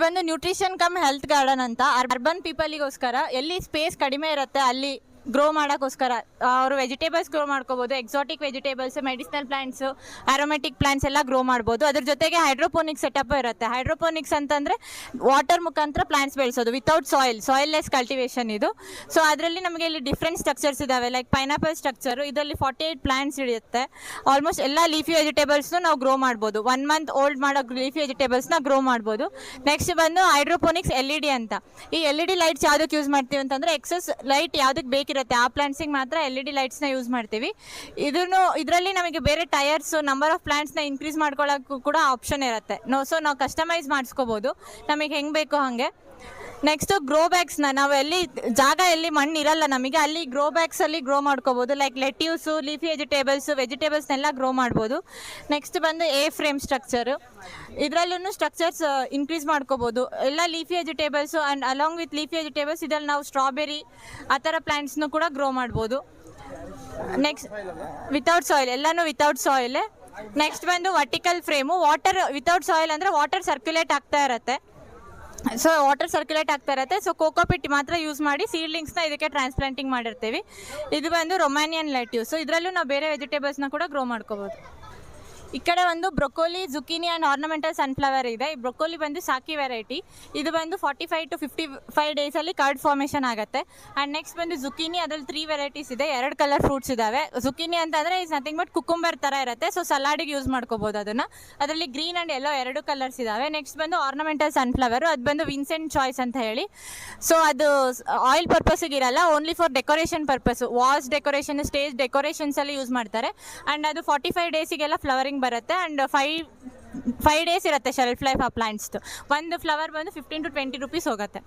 ಇದು ಬಂದು nutrition cum health garden ಅಂತ ಅರ್ಬನ್ ಪೀಪಲ್ಗೋಸ್ಕರ ಎಲ್ಲಿ ಸ್ಪೇಸ್ ಕಡಿಮೆ ಇರುತ್ತೆ ಅಲ್ಲಿ ಗ್ರೋ ಮಾಡೋಕ್ಕೋಸ್ಕರ ಅವರು ವೆಜಿಟೇಬಲ್ಸ್ ಗ್ರೋ ಮಾಡ್ಕೋಬೋದು exotic vegetables medicinal plants aromatic plants ಎಲ್ಲ ಗ್ರೋ ಮಾಡ್ಬೋದು. ಅದ್ರ ಜೊತೆಗೆ ಹೈಡ್ರೋಪೋನಿಕ್ ಸೆಟಪ್ ಇರುತ್ತೆ. ಹೈಡ್ರೋಪೋನಿಕ್ಸ್ ಅಂತಂದರೆ ವಾಟರ್ ಮುಖಾಂತರ ಪ್ಲಾಂಟ್ಸ್ ಬೆಳೆಸೋದು ವಿತೌಟ್ ಸಾಯಿಲ್ ಸಾಯಿಲ್ಲೆಸ್ ಕಲ್ಟಿವೇಷನ್ ಇದು. ಸೊ ಅದರಲ್ಲಿ ನಮಗೆ ಇಲ್ಲಿ ಡಿಫ್ರೆಂಟ್ ಸ್ಟ್ರಕ್ಚರ್ಸ್ ಇದಾವೆ ಲೈಕ್ ಪೈನಾಪಲ್ ಸ್ಟ್ರಕ್ಚರು ಇದರಲ್ಲಿ ಫಾರ್ಟಿ ಏಯ್ಟ್ ಪ್ಲಾಂಟ್ಸ್ ಹಿಡಿಯುತ್ತೆ ಆಲ್ಮೋಸ್ಟ್ ಎಲ್ಲ ಲೀಫಿ ವೆಜಿಟೇಬಲ್ಸ್ನು ನಾವು ಗ್ರೋ ಮಾಡ್ಬೋದು. ಒನ್ ಮಂತ್ ಓಲ್ಡ್ ಮಾಡೋ ಲೀಫಿ ವೆಜಿಟೇಬಲ್ಸ್ನ ಗ್ರೋ ಮಾಡ್ಬೋದು. ನೆಕ್ಸ್ಟ್ ಬಂದು ಹೈಡ್ರೋಪೋನಿಕ್ಸ್ ಎಲ್ ಇ ಡಿ ಅಂತ. ಈ ಎಲ್ ಇ ಡಿ ಲೈಟ್ಸ್ ಯಾವುದಕ್ಕೆ ಯೂಸ್ ಮಾಡ್ತೀವಿ ಅಂತಂದರೆ ಎಕ್ಸಸ್ ಲೈಟ್ ಯಾವುದಕ್ಕೆ ಬೇಕಿರುತ್ತೆ ಆ ಪ್ಲಾಂಟ್ಸಿಗೆ ಮಾತ್ರ ಎಲ್ ಇ ಡಿ ಲೈಟ್ಸ್ನ ಯೂಸ್ ಮಾಡ್ತೀವಿ. ಇದನ್ನು, ಇದರಲ್ಲಿ ನಮಗೆ ಬೇರೆ ಟೈರ್ಸ್ ನಂಬರ್ ಆಫ್ ಪ್ಲಾಂಟ್ಸ್ನ ಇನ್ಕ್ರೀಸ್ ಮಾಡ್ಕೊಳ್ಳೋಕ್ಕೂ ಕೂಡ ಆಪ್ಷನ್ ಇರುತ್ತೆ. ನೋ ಸೊ ನಾವು ಕಸ್ಟಮೈಸ್ ಮಾಡಿಸ್ಕೋಬೋದು. ನಮಗೆ ಹೆಂಗೆ ಬೇಕೋ ಹಾಗೆ. ನೆಕ್ಸ್ಟ್ ಗ್ರೋ ನ ನಾವು ಎಲ್ಲಿ, ಜಾಗ ಎಲ್ಲಿ ಮಣ್ಣು ಇರಲ್ಲ ನಮಗೆ, ಅಲ್ಲಿ ಗ್ರೋ ಬ್ಯಾಗ್ಸಲ್ಲಿ ಗ್ರೋ ಮಾಡ್ಕೋಬಹುದು ಲೈಕ್ ಲೆಟ್ಯೂಸ್ ಲೀಫಿ ವೆಜಿಟೇಬಲ್ಸ್ ವೆಜಿಟೇಬಲ್ಸ್ನೆಲ್ಲ ಗ್ರೋ ಮಾಡ್ಬೋದು. ನೆಕ್ಸ್ಟ್ ಬಂದು ಎ ಫ್ರೇಮ್ ಸ್ಟ್ರಕ್ಚರ್ ಇದರಲ್ಲೂ ಸ್ಟ್ರಕ್ಚರ್ಸ್ ಇನ್ಕ್ರೀಸ್ ಮಾಡ್ಕೋಬಹುದು ಎಲ್ಲ leafy vegetables and along with leafy vegetables ಇದ್ರಲ್ಲಿ ನಾವು ಸ್ಟ್ರಾಬೆರಿ ಆ ಥರ ಪ್ಲ್ಯಾಂಟ್ಸ್ನು ಕೂಡ ಗ್ರೋ ಮಾಡ್ಬೋದು. ನೆಕ್ಸ್ಟ್ ವಿತೌಟ್ ಸಾಯಿಲ್ ಎಲ್ಲನೂ ವಿತೌಟ್ ಸಾಯಿಲ್ ನೆಕ್ಸ್ಟ್ ಬಂದು vertical frame water without soil ಅಂದರೆ ವಾಟರ್ ಸರ್ಕ್ಯುಲೇಟ್ ಆಗ್ತಾ ಇರುತ್ತೆ. ಸೊ ವಾಟರ್ ಸರ್ಕ್ಯುಲೇಟ್ ಆಗ್ತಾ ಇರುತ್ತೆ. ಸೊ ಕೋಕೋಪಿಟ್ ಮಾತ್ರ ಯೂಸ್ ಮಾಡಿ ಸೀಡ್ಲಿಂಗ್ಸ್ನ ಇದಕ್ಕೆ ಟ್ರಾನ್ಸ್ಪ್ಲಾಂಟಿಂಗ್ ಮಾಡಿರ್ತೀವಿ. ಇದು ಬಂದು ರೊಮ್ಯಾನಿಯನ್ ಲೆಟ್ಯೂಸ್ ಇದರಲ್ಲೂ ನಾವು ಬೇರೆ ವೆಜಿಟೇಬಲ್ಸ್ನ ಕೂಡ ಗ್ರೋ ಮಾಡ್ಕೋಬೋದು. ಈ ಕಡೆ ಒಂದು broccoli, zucchini and ornamental sunflower ಇದೆ. ಈ ಬ್ರೊಕೋಲಿ ಬಂದು ಸಾಕಿ ವೆರೈಟಿ ಇದು ಬಂದು forty five to fifty five ಡೇಸಲ್ಲಿ ಕರ್ಡ್ ಫಾರ್ಮೇಷನ್ ಆಗುತ್ತೆ. ಆ್ಯಂಡ್ ನೆಕ್ಸ್ಟ್ ಬಂದು ಜುಕಿನಿ, ಅದ್ರಲ್ಲಿ ತ್ರೀ ವೆರೈಟೀಸ್ ಇದೆ. ಎರಡು ಕಲರ್ ಫ್ರೂಟ್ಸ್ ಇದಾವೆ. ಜುಕಿನಿ ಅಂತಂದರೆ ಇಸ್ ನಥಿಂಗ್ ಬಟ್ ಕುಕುಂಬರ್ ಥರ ಇರುತ್ತೆ. ಸೊ ಸಲಾಡಿಗೆ ಯೂಸ್ ಮಾಡ್ಕೋಬೋದು ಅದನ್ನು. ಅದರಲ್ಲಿ ಗ್ರೀನ್ ಆ್ಯಂಡ್ ಎಲ್ಲೋ ಎರಡು ಕಲರ್ಸ್ ಇದಾವೆ. ನೆಕ್ಸ್ಟ್ ಬಂದು ಆರ್ನಮೆಂಟಲ್ ಸನ್ಫ್ಲವರು ಅದು ಬಂದು ವಿನ್ಸೆಂಟ್ ಚಾಯ್ಸ್ ಅಂತ ಹೇಳಿ. ಸೊ ಅದು ಆಯಿಲ್ ಪರ್ಪಸ್ಗೆ ಇರಲ್ಲ. Only for decoration purpose was decoration stage ಡೆಕೋರೇಷನ್ಸಲ್ಲಿ use ಮಾಡ್ತಾರೆ. ಆ್ಯಂಡ್ ಅದು ಫಾರ್ಟಿ ಫೈವ್ ಡೇಸಿಗೆಲ್ಲ ಫ್ಲವರಿಂಗ್ ಬರುತ್ತೆ ಆ್ಯಂಡ್ ಫೈವ್ ಫೈವ್ ಡೇಸ್ ಇರುತ್ತೆ ಶೆಲ್ಫ್ ಲೈಫ್ ಆ ಪ್ಲ್ಯಾಂಟ್ಸ್ದು ಒಂದು ಫ್ಲವರ್ ಬಂದು ಫಿಫ್ಟೀನ್ ಟು ಟ್ವೆಂಟಿ ರುಪೀಸ್ ಹೋಗುತ್ತೆ.